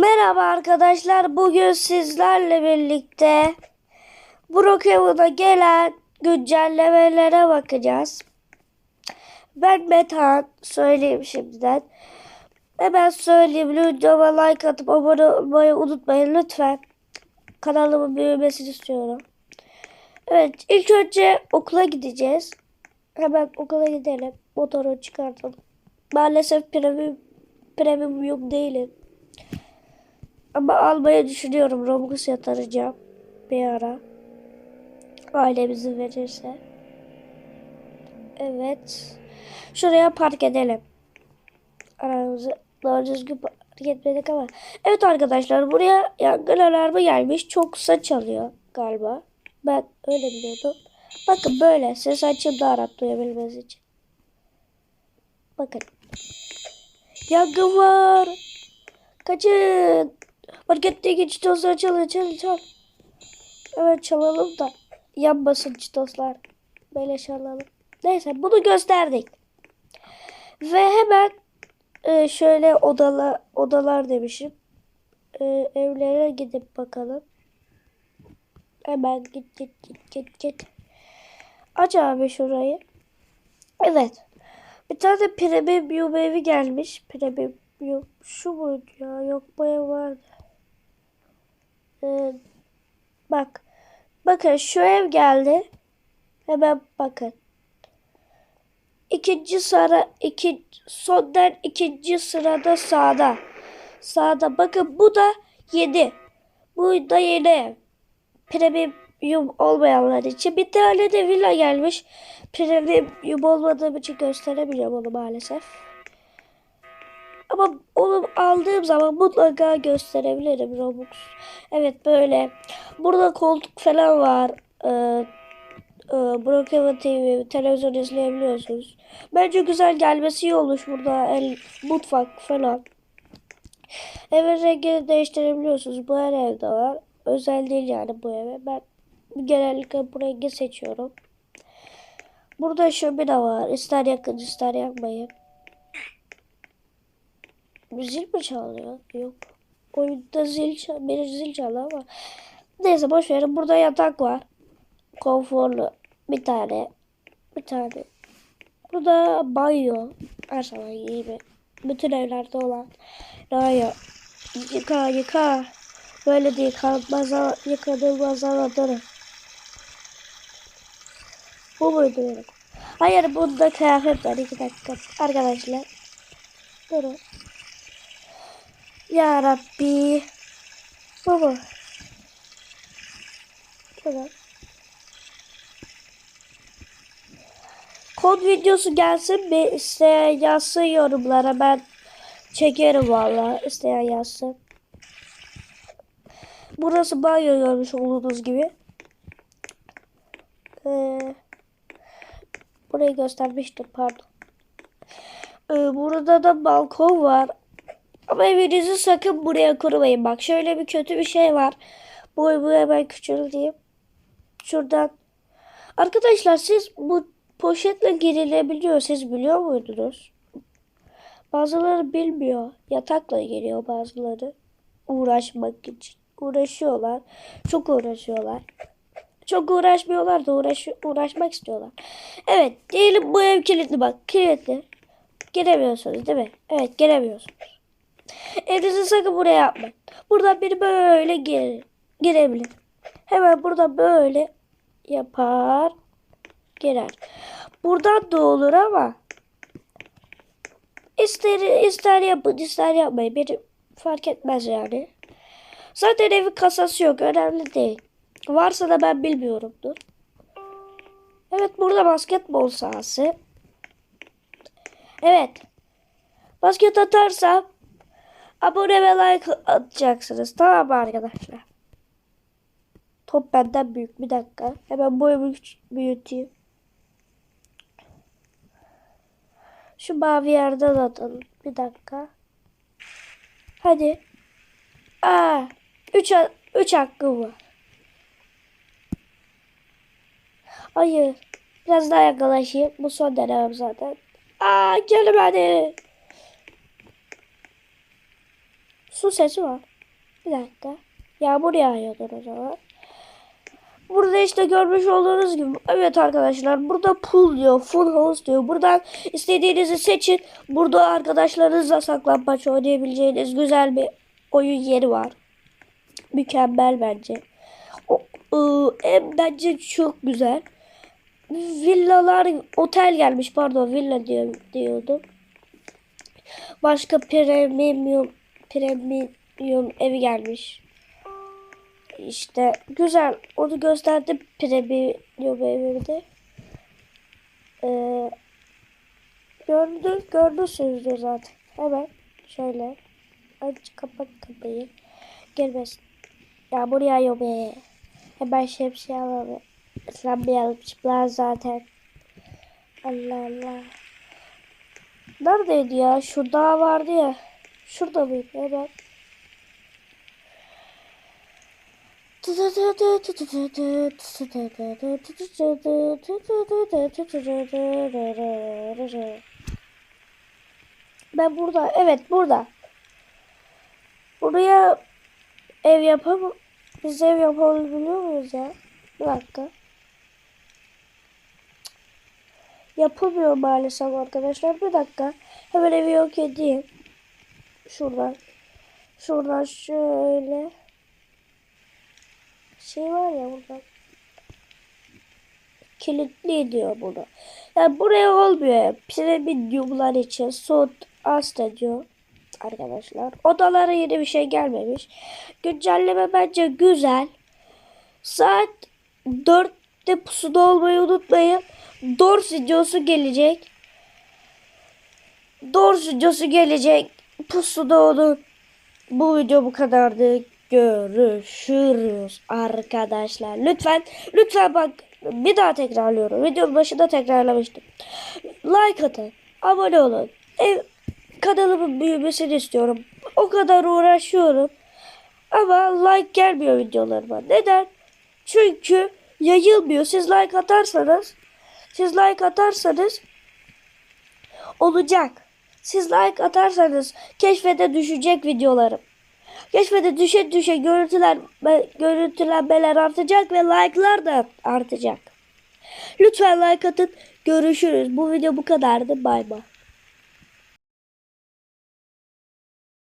Merhaba arkadaşlar. Bugün sizlerle birlikte Brookhaven'a gelen güncellemelere bakacağız. Ben Metehan. Söyleyeyim şimdiden. Hemen söyleyeyim. Videoma like atıp abone olmayı unutmayın lütfen. Kanalımın büyümesini istiyorum. Evet ilk önce okula gideceğiz. Hemen okula gidelim. Motoru çıkartalım. Maalesef premium, premium değilim. Ama almayı düşünüyorum. Robux yatıracağım bir ara. Ailem izin verirse. Evet. Şuraya park edelim. Aramızı doğru düzgün park etmedik ama. Evet arkadaşlar buraya yangın alarmı gelmiş. Çok kısa çalıyor galiba. Ben öyle biliyordum. Bakın böyle. Ses açayım daha rahat duyabilmeniz için. Bakın. Yangın var. Kaçın. Marketteki çitosları çalın çalın çal. Evet çalalım da yanmasın çitoslar. Böyle çalalım. Neyse bunu gösterdik. Ve hemen e, şöyle odalar odalar demişim. E, evlere gidip bakalım. Hemen git git git git git. Aç abi şurayı. Evet. Bir tane premium evi gelmiş. Premium. Şu muydu ya? Yok baya vardı. Ee, bak. Bakın şu ev geldi. Hemen bakın. İkinci sıra iki sondan ikinci sırada sağda. Sağda bakın bu da 7. Bu da yeni ev. Premium olmayanlar için. Bir tane de villa gelmiş. Premium olmadığım için gösteremiyorum onu maalesef. Ama onu aldığım zaman mutlaka gösterebilirim Robux. Evet böyle. Burada koltuk falan var. Ee, e, Brookhaven TV televizyon izleyebiliyorsunuz. Bence güzel gelmesi iyi olmuş burada. El, mutfak falan. Evin rengini değiştirebiliyorsunuz. Bu her evde var. Özel değil yani bu eve. Ben genellikle bu rengi seçiyorum. Burada şömine var. İster yakın ister yakmayın. Zil mi çalıyor? Yok. Oyunda zil çal bir zil çalıyor ama. Neyse boş verin. Burada yatak var. Konforlu. Bir tane. Bir tane. Burada banyo. Her zaman gibi. Bütün evlerde olan banyo. Yıka yıka. Böyle değil. Kalmaz yıkadılmaz anlatırım. Bu muydu benim? Hayır bunda kıyafet var. iki dakika. Arkadaşlar. Durun. Ya Rabbi. Baba. Şurada. Kod videosu gelsin mi? İsteyen yazsın yorumlara. Ben çekerim valla. İsteyen yazsın. Burası banyo görmüş olduğunuz gibi. Ee, burayı göstermiştim pardon. Ee, burada da balkon var. Ama evinizi sakın buraya kurmayın. Bak şöyle bir kötü bir şey var. Bu bu hemen küçülteyim. Şuradan. Arkadaşlar siz bu poşetle girilebiliyor. Siz biliyor muydunuz? Bazıları bilmiyor. Yatakla geliyor bazıları. Uğraşmak için. Uğraşıyorlar. Çok uğraşıyorlar. Çok uğraşmıyorlar da uğraş uğraşmak istiyorlar. Evet. Diyelim bu ev kilitli bak. Kilitli. Giremiyorsunuz değil mi? Evet giremiyorsunuz. Evinizi sakın buraya yapmayın. Buradan biri böyle gir, girebilir. Hemen burada böyle yapar. Girer. Buradan da olur ama ister, ister yapın ister yapmayın. Bir fark etmez yani. Zaten evin kasası yok. Önemli değil. Varsa da ben bilmiyorumdur. Evet burada basketbol sahası. Evet. Basket atarsam abone ve like atacaksınız. Tamam mı arkadaşlar? Top benden büyük. Bir dakika. Hemen boyumu büyüteyim. Şu mavi yerden atalım. Bir dakika. Hadi. Aa, 3 3 hakkım var. Hayır. Biraz daha yaklaşayım. Bu son denemem zaten. Aa gelmedi. Su sesi var. Bir dakika. Yağmur yağıyordur o zaman. Burada işte görmüş olduğunuz gibi evet arkadaşlar burada pool diyor full house diyor. Buradan istediğinizi seçin. Burada arkadaşlarınızla saklambaç oynayabileceğiniz güzel bir oyun yeri var. Mükemmel bence. O, ıı, bence çok güzel. Villalar otel gelmiş pardon villa diyor, diyordum. Başka premium premium evi gelmiş. İşte güzel. Onu gösterdim premium evimde. Ee, gördü, gördüsünüzdür zaten. Hemen şöyle aç kapat kapıyı. Gelmesin. Yağmur yağıyor be. Hemen şemsiye alalım. Islanmayalım çıplak zaten. Allah Allah. Neredeydi ya? Şu dağ vardı ya. Şurada mıydı? Hemen. Ben burada. Evet burada. Buraya ev yapam biz ev yapabiliyor muyuz ya? Bir dakika. Yapılmıyor maalesef arkadaşlar. Bir dakika. Hemen evi yok edeyim. Şuradan. Şuradan şöyle. Şey var ya burada. Kilitli diyor bunu. Yani buraya olmuyor. Premiumlar için son hasta diyor arkadaşlar. Odalara yeni bir şey gelmemiş. Güncelleme bence güzel. Saat 4'te pusuda olmayı unutmayın. Doors videosu gelecek. Doors videosu gelecek. Pusuda olun. Bu video bu kadardı. Görüşürüz arkadaşlar. Lütfen lütfen bak bir daha tekrarlıyorum. Videonun başında tekrarlamıştım. Like atın. Abone olun. Ev, kanalımın büyümesini istiyorum. O kadar uğraşıyorum. Ama like gelmiyor videolarıma. Neden? Çünkü yayılmıyor. Siz like atarsanız siz like atarsanız olacak. Siz like atarsanız keşfete düşecek videolarım. Keşfete düşe düşe görüntüler görüntülenmeler artacak ve like'lar da artacak. Lütfen like atın. Görüşürüz. Bu video bu kadardı. Bay bay.